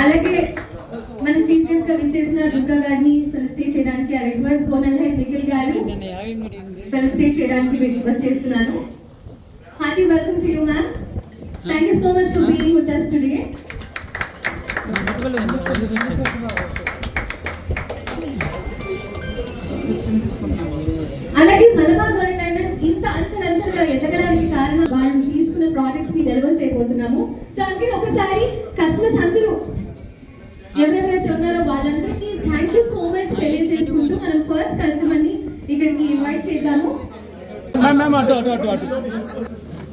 అలాగే మన చీఫ్ గెస్ట్గా విచ్చేసిన దుర్గా గారిని ఫెలిసిటేట్ చేయడానికి ఆ రిక్వెస్ట్ సోనల్ హెడ్ నిఖిల్ గారు ఫెలిసిటేట్ చేయడానికి రిక్వెస్ట్ చేస్తున్నాను hearty welcome to you ma'am thank you so much for being with us today. అలాగే మలబార్ గోల్డ్ డైమండ్స్ ఇంత అంచెలంచెలుగా ఎదగడానికి కారణం వాళ్ళు తీసుకున్న ప్రోడక్ట్స్ని డెలివర్ చేయబోతున్నాము. సో అందుకని ఒకసారి కస్టమర్స్ అందరూ ఎవరెవరైతే ఉన్నారో వాళ్ళందరికీ థ్యాంక్ యూ సో మచ్ తెలియజేసుకుంటూ మనం ఫస్ట్ కస్టమర్ని ఇక్కడికి ఇన్వైట్ చేద్దాము. మ్యామ్ మ్యామ్ అటు అటు అటు అటు.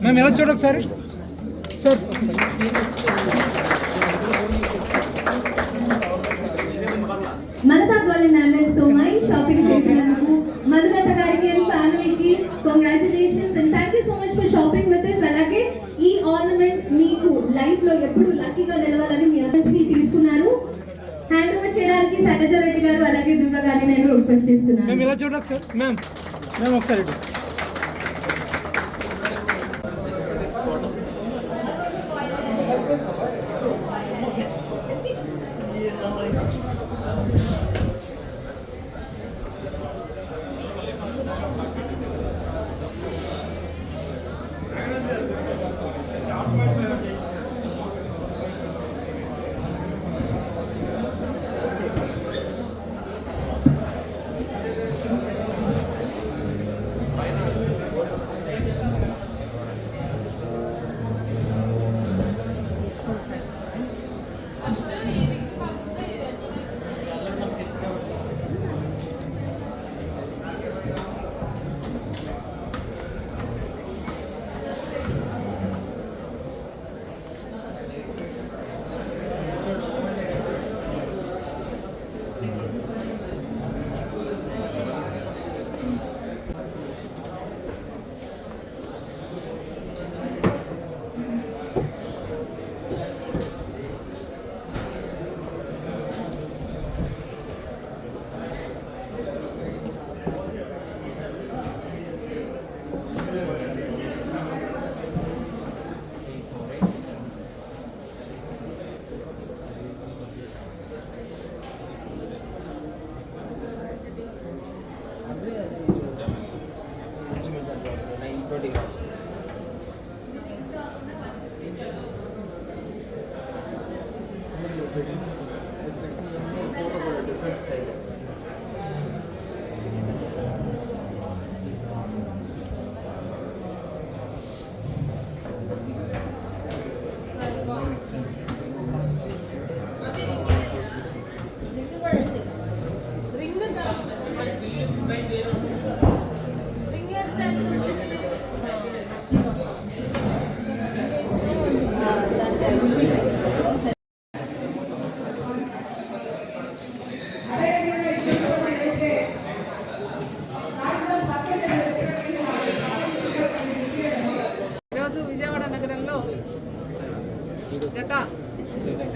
మ్యామ్ ఎలా చూడ ఒకసారి? సార్ మలబార్ గోల్డ్ డైమండ్స్తో మై షాపింగ్ చేసినందుకు మధులత గారికి అండ్ ఫ్యామిలీకి లో ఎప్పుడు లక్కీగా నిలవాలని మీ అడ్రస్ని తీసుకున్నారు. హ్యాండ్ ఓవర్ చేయడానికి శైలజ రెడ్డి గారు అలాగే దుర్గా గారిని నేను రిక్వెస్ట్ చేస్తున్నాను. ఎలా చూడ ఒకసారి మ్యామ్ మ్యామ్ ఒకసారి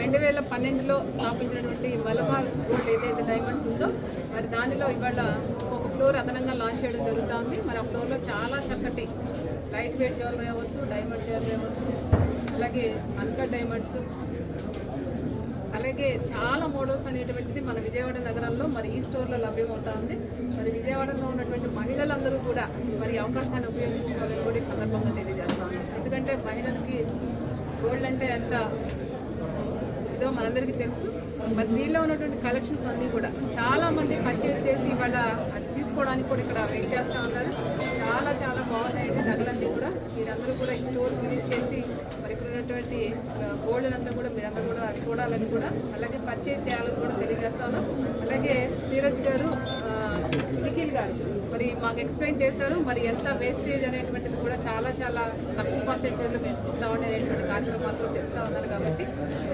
రెండు వేల పన్నెండులో స్థాపించినటువంటి మలబార్ రోడ్ ఏదైతే డైమండ్స్ ఉందో మరి దానిలో ఇవాళ ఒక ఫ్లోర్ అదనంగా లాంచ్ చేయడం జరుగుతూ ఉంది మరి ఆ ఫ్లోర్లో చాలా చక్కటి లైట్ వెయిట్ జ్యువెలరీ అవ్వచ్చు డైమండ్ జ్యువెలరీ అవ్వచ్చు అలాగే అన్కట్ డైమండ్స్ అలాగే చాలా మోడల్స్ అనేటువంటిది మన విజయవాడ నగరంలో మరి ఈ స్టోర్లో లభ్యమవుతా ఉంది మరి విజయవాడలో ఉన్నటువంటి మహిళలందరూ కూడా మరి అవకాశాన్ని ఉపయోగించుకోవాలని కూడా ఈ సందర్భంగా తెలియజేస్తాను ఎందుకంటే మహిళలకి గోల్డ్ అంటే ఎంత ఇదో మనందరికీ తెలుసు. మరి దీనిలో ఉన్నటువంటి కలెక్షన్స్ అన్నీ కూడా చాలా మంది పర్చేజ్ చేసి ఇవాళ తీసుకోవడానికి కూడా ఇక్కడ వెయిట్ చేస్తూ ఉన్నారు. చాలా చాలా బాగున్నాయండి నగలన్నీ కూడా. మీరందరూ కూడా ఈ స్టోర్ విజిట్ చేసి ఇక్కడ ఉన్నటువంటి గోల్డ్ అంతా కూడా మీరందరూ కూడా అది చూడాలని కూడా అలాగే పర్చేజ్ చేయాలని కూడా తెలియజేస్తాను. అలాగే ధీరజ్ గారు నిఖిల్ గారు మరి మాకు ఎక్స్ప్లెయిన్ చేశారు. మరి ఎంత వేస్టేజ్ అనేటువంటిది కూడా చాలా చాలా తక్కువ పర్సెంటేజ్లో మేము ఇస్తామని అనేటువంటి కార్యక్రమాలు కూడా చేస్తూ ఉన్నారు కాబట్టి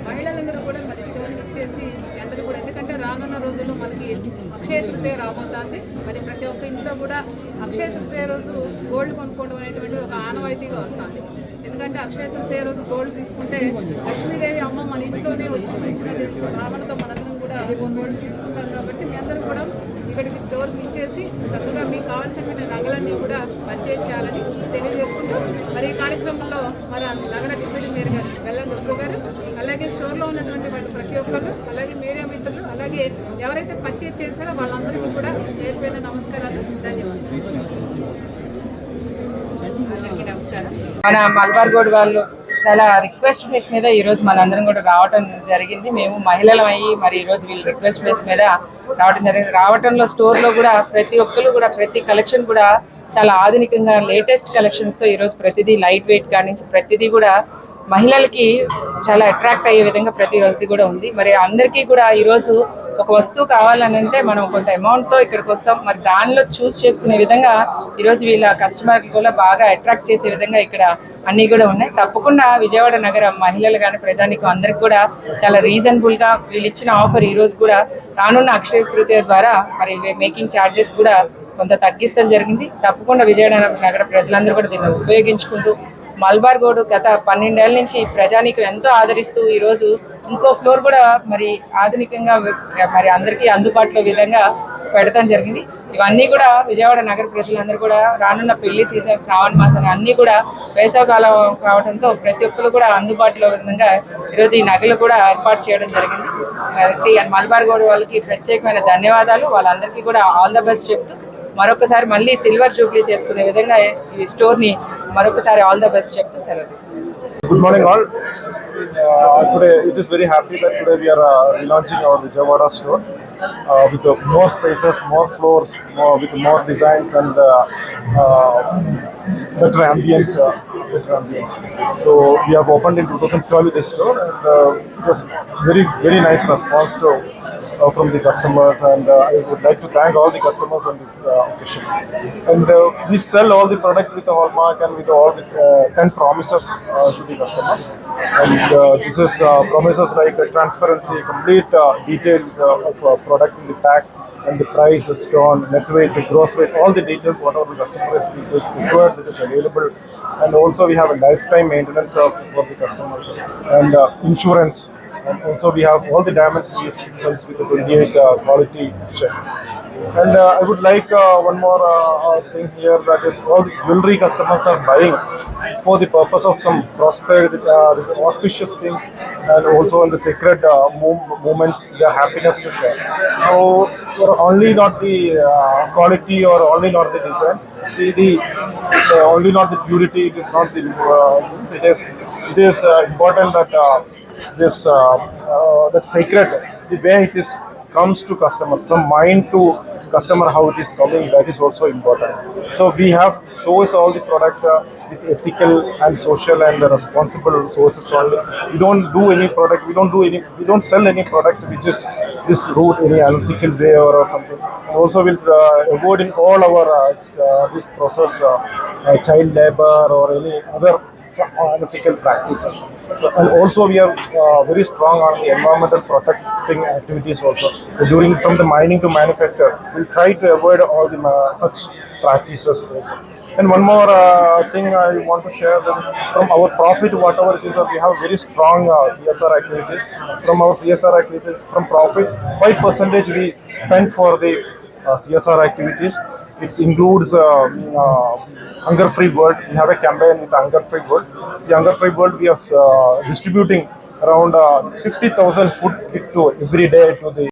మహిళలందరూ కూడా మరి స్టోన్ ఇచ్చేసి అందరూ కూడా ఎందుకంటే రానున్న రోజుల్లో మనకి అక్షయ తృతీయ రాబోతుంది. మరి ప్రతి ఒక్క ఇంట్లో కూడా అక్షయ తృతీయ రోజు గోల్డ్ కొనుక్కోవడం అనేటువంటి ఒక ఆనవాయితీగా వస్తుంది. ఎందుకంటే అక్షయ తృతీయ రోజు గోల్డ్ తీసుకుంటే లక్ష్మీదేవి అమ్మ మన ఇంట్లోనే వచ్చి ఉంచినటువంటి భావనతో మనందరం కూడా గోల్డ్ తీసుకుంటాం కాబట్టి మీ అందరూ కూడా ఇక్కడికి స్టోర్ ఇచ్చేసి చక్కగా మీకు కావాల్సిన నగలన్నీ కూడా పర్చేజ్ చేయాలని తెలియజేసుకుంటూ మరి ఈ కార్యక్రమంలో మరి నగర డిప్యూటీ మేయర్ గారు బెల్లం గారు అలాగే స్టోర్లో ఉన్నటువంటి వాళ్ళు ప్రతి ఒక్కరు అలాగే మీడియా మిత్రులు అలాగే ఎవరైతే పర్చేజ్ చేశారో వాళ్ళందరికీ కూడా పేరు పేరు నమస్కారాలు. ధన్యవాదాలు. మన మల్బార్ గోడ్ వాళ్ళు చాలా రిక్వెస్ట్ బేస్ మీద ఈరోజు మనందరం కూడా రావటం జరిగింది. మేము మహిళలం అయ్యి మరి ఈరోజు వీళ్ళు రిక్వెస్ట్ బేస్ మీద రావటం జరిగింది. రావటంలో స్టోర్లో కూడా ప్రతి ఒక్కరు కూడా ప్రతి కలెక్షన్ కూడా చాలా ఆధునికంగా లేటెస్ట్ కలెక్షన్స్తో ఈరోజు ప్రతిదీ లైట్ వెయిట్ కానించి నుంచి ప్రతిదీ కూడా మహిళలకి చాలా అట్రాక్ట్ అయ్యే విధంగా ప్రతి ఒక్కటి కూడా ఉంది. మరి అందరికీ కూడా ఈరోజు ఒక వస్తువు కావాలని అంటే మనం కొంత అమౌంట్తో ఇక్కడికి వస్తాం. మరి దానిలో చూస్ చేసుకునే విధంగా ఈరోజు వీళ్ళ కస్టమర్లు కూడా బాగా అట్రాక్ట్ చేసే విధంగా ఇక్కడ అన్నీ కూడా ఉన్నాయి. తప్పకుండా విజయవాడ నగర మహిళలు కానీ ప్రజానికి అందరికి కూడా చాలా రీజనబుల్గా వీళ్ళు ఇచ్చిన ఆఫర్ ఈరోజు కూడా రానున్న అక్షయ తృతీయ ద్వారా మరి మేకింగ్ ఛార్జెస్ కూడా కొంత తగ్గిస్తాం జరిగింది. తప్పకుండా విజయవాడ నగర ప్రజలందరూ కూడా దీన్ని ఉపయోగించుకుంటూ మల్బార్ గోడు గత పన్నెండేళ్ళ నుంచి ప్రజానికి ఎంతో ఆదరిస్తూ ఈరోజు ఇంకో ఫ్లోర్ కూడా మరి ఆధునికంగా మరి అందరికీ అందుబాటులో విధంగా పెడతాం జరిగింది. ఇవన్నీ కూడా విజయవాడ నగర ప్రజలందరూ కూడా రానున్న పెళ్ళి సీజన్ శ్రావణ మాసం అన్నీ కూడా వేసవకాలం కావడంతో ప్రతి ఒక్కరు కూడా అందుబాటులో విధంగా ఈరోజు ఈ నగలు కూడా ఏర్పాటు చేయడం జరిగింది. కాబట్టి మల్బార్ గోడు వాళ్ళకి ప్రత్యేకమైన ధన్యవాదాలు. వాళ్ళందరికీ కూడా ఆల్ ద బెస్ట్ చెప్తూ మరొకసారి మళ్ళీ సిల్వర్ జూబ్లీ చేసుకునే విధంగా ఈ స్టోర్ని మరొకసారి ఆల్ ద బెస్ట్ చెప్తూ సెలవు తీసుకుంటాం Good morning, all. Uh, today, it is very happy that today we are uh, relaunching our Vijayawada store uh, with uh, more spaces, more floors, more, with more designs and uh, uh, better ambience. Uh, better ambience. So we have opened in 2012 this store, and uh, it was very very nice response to. Uh, from the customers, and uh, I would like to thank all the customers on this uh, occasion. And uh, we sell all the product with a hallmark and with all the uh, 10 promises uh, to the customers. And uh, this is uh, promises like uh, transparency, complete uh, details uh, of uh, product in the pack, and the price, the stone, net weight, the gross weight, all the details, whatever the customer is, is required, that is available. And also we have a lifetime maintenance of, for the customer and uh, insurance. And also we have all the diamonds we sells with the 28 uh, quality check. And uh, I would like uh, one more uh, thing here that is all the jewelry customers are buying for the purpose of some prosperity, this auspicious things, and also in the sacred mom- moments, their happiness to share. So only not the quality or only not the designs. See the only not the purity. It is not the. It is it is important that this uh, uh, that sacred the way it is comes to customer from mind to customer how it is coming that is also important. So we have source all the product uh, with ethical and social and responsible sources only. We don't do any product we don't do any we don't sell any product which is this route any unethical way or, or something. And also will uh, avoid in all our uh, this process uh, uh, child labor or any other some unethical practices. So, and also we are uh, very strong on the environmental protecting activities also. During from the mining to manufacture, we'll try to avoid all the uh, such practices also. And one more uh, thing I want to share that is from our profit, whatever it is, we have very strong uh, CSR activities. From our CSR activities, from profit, five percentage we spend for the uh, CSR activities. It includes uh, uh, Hunger Free World. We have a campaign with Hunger Free World. The Hunger Free World, we are uh, distributing around uh, 50,000 food kit to every day to the